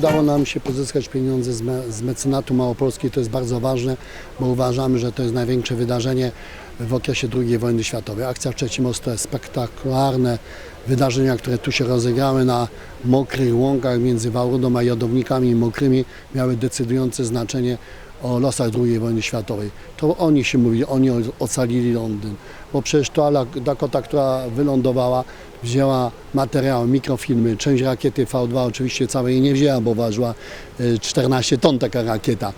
udało nam się pozyskać pieniądze z, me, z mecenatu małopolskiej. To jest bardzo ważne, bo uważamy, że to jest największe wydarzenie w okresie II wojny światowej. Akcja Trzeci Most to jest spektakularne wydarzenia, które tu się rozegrały na mokrych łąkach między Wałrudą a Jadownikami mokrymi miały decydujące znaczenie o losach II wojny światowej. To oni się mówi, oni ocalili Londyn, bo przecież to Dakota, która wylądowała, wzięła materiał, mikrofilmy, część rakiety V2 oczywiście całej nie wzięła, bo ważyła y, 14 ton taka rakieta,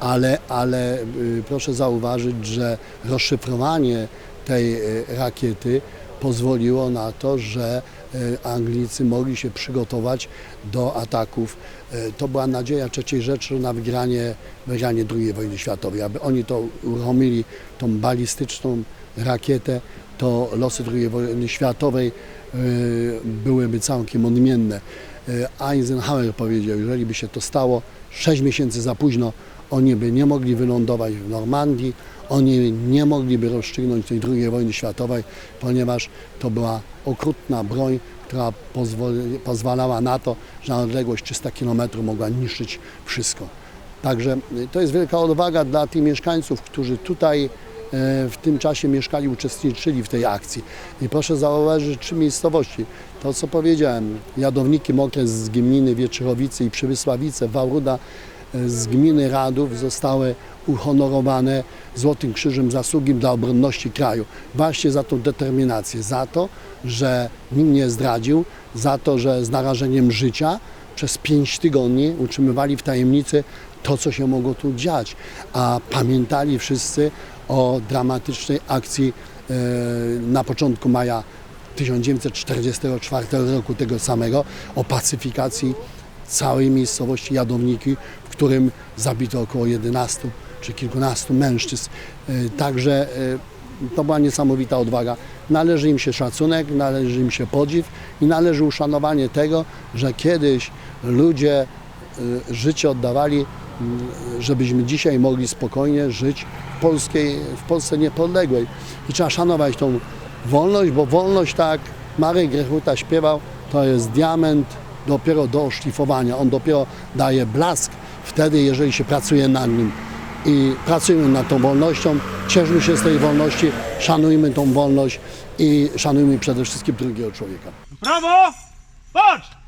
ale, ale y, proszę zauważyć, że rozszyfrowanie tej y, rakiety pozwoliło na to, że y, Anglicy mogli się przygotować do ataków. Y, To była nadzieja III Rzeszy na wygranie, wygranie II wojny światowej. Aby oni to uruchomili, tą balistyczną rakietę, to losy II wojny światowej y, byłyby całkiem odmienne. Eisenhower powiedział, jeżeli by się to stało 6 miesięcy za późno, oni by nie mogli wylądować w Normandii, oni nie mogliby rozstrzygnąć tej II wojny światowej, ponieważ to była okrutna broń, która pozwalała na to, że na odległość 300 km mogła niszczyć wszystko. Także y, to jest wielka odwaga dla tych mieszkańców, którzy tutaj e, w tym czasie mieszkali, uczestniczyli w tej akcji. I proszę zauważyć trzy miejscowości. To co powiedziałem, Jadowniki Mokre z gminy Wietrzychowice i Przywysławice, Wałruda z gminy Radów zostały uhonorowane Złotym Krzyżem Zasługi dla obronności kraju. Właśnie za tą determinację, za to, że nikt nie zdradził, za to, że z narażeniem życia przez pięć tygodni utrzymywali w tajemnicy to, co się mogło tu dziać, a pamiętali wszyscy o dramatycznej akcji e, na początku maja 1944 roku tego samego, o pacyfikacji całej miejscowości Jadowniki, w którym zabito około 11 czy kilkunastu mężczyzn. E, Także e, to była niesamowita odwaga. Należy im się szacunek, należy im się podziw i należy uszanowanie tego, że kiedyś ludzie y, życie oddawali, żebyśmy dzisiaj mogli spokojnie żyć w, polskiej, w Polsce niepodległej. I trzeba szanować tą wolność, bo wolność, tak Marek Grechuta śpiewał, to jest diament dopiero do oszlifowania. On dopiero daje blask wtedy, jeżeli się pracuje nad nim. I pracujmy nad tą wolnością, cieszmy się z tej wolności, szanujmy tą wolność i szanujmy przede wszystkim drugiego człowieka. Brawo! Patrz!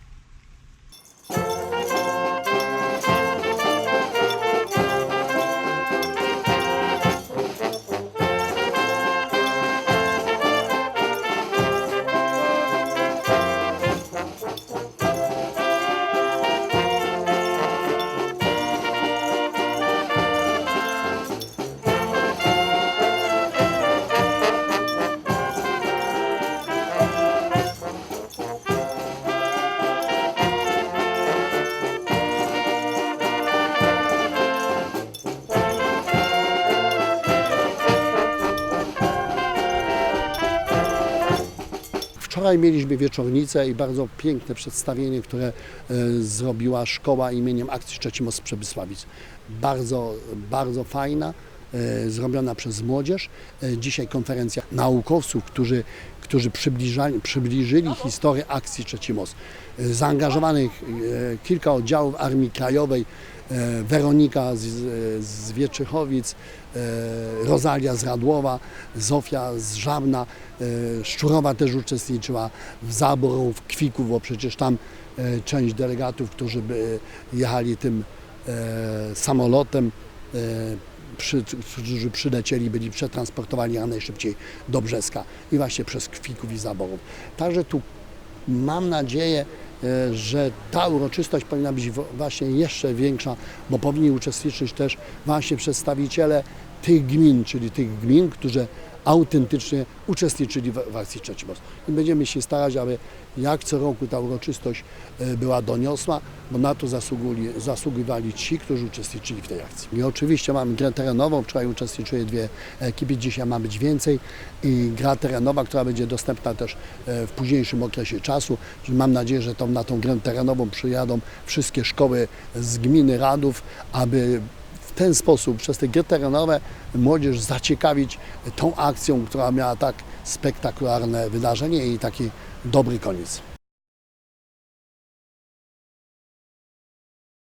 Wczoraj mieliśmy wieczornicę i bardzo piękne przedstawienie, które e, zrobiła szkoła imieniem Akcji z Przemysławic. Bardzo, bardzo fajna, zrobiona przez młodzież. E, Dzisiaj konferencja naukowców, którzy, którzy przybliżyli historię akcji Trzeci Most. E, Zaangażowanych e, kilka oddziałów Armii Krajowej, e, Weronika z, z Wieczychowic, e, Rozalia z Radłowa, Zofia z Żabna, e, Szczurowa też uczestniczyła w Zaborów, Kwików, bo przecież tam e, część delegatów, którzy by jechali tym e, samolotem, e, przy, którzy przylecieli, byli przetransportowani jak najszybciej do Brzeska i właśnie przez Kwików i Zaborów. Także tu mam nadzieję, e, że ta uroczystość powinna być właśnie jeszcze większa, bo powinni uczestniczyć też właśnie przedstawiciele tych gmin, czyli tych gmin, którzy autentycznie uczestniczyli w, w akcji Trzeci Most. I będziemy się starać, aby jak co roku ta uroczystość e, była doniosła, bo na to zasługuli, zasługiwali ci, którzy uczestniczyli w tej akcji. I oczywiście mamy grę terenową, wczoraj uczestniczyły dwie ekipy, dzisiaj ma być więcej i gra terenowa, która będzie dostępna też e, w późniejszym okresie czasu. Że Mam nadzieję, że tą, na tą grę terenową przyjadą wszystkie szkoły z gminy Radów, aby w ten sposób, przez te gry terenowe, młodzież zaciekawić tą akcją, która miała tak spektakularne wydarzenie i taki dobry koniec.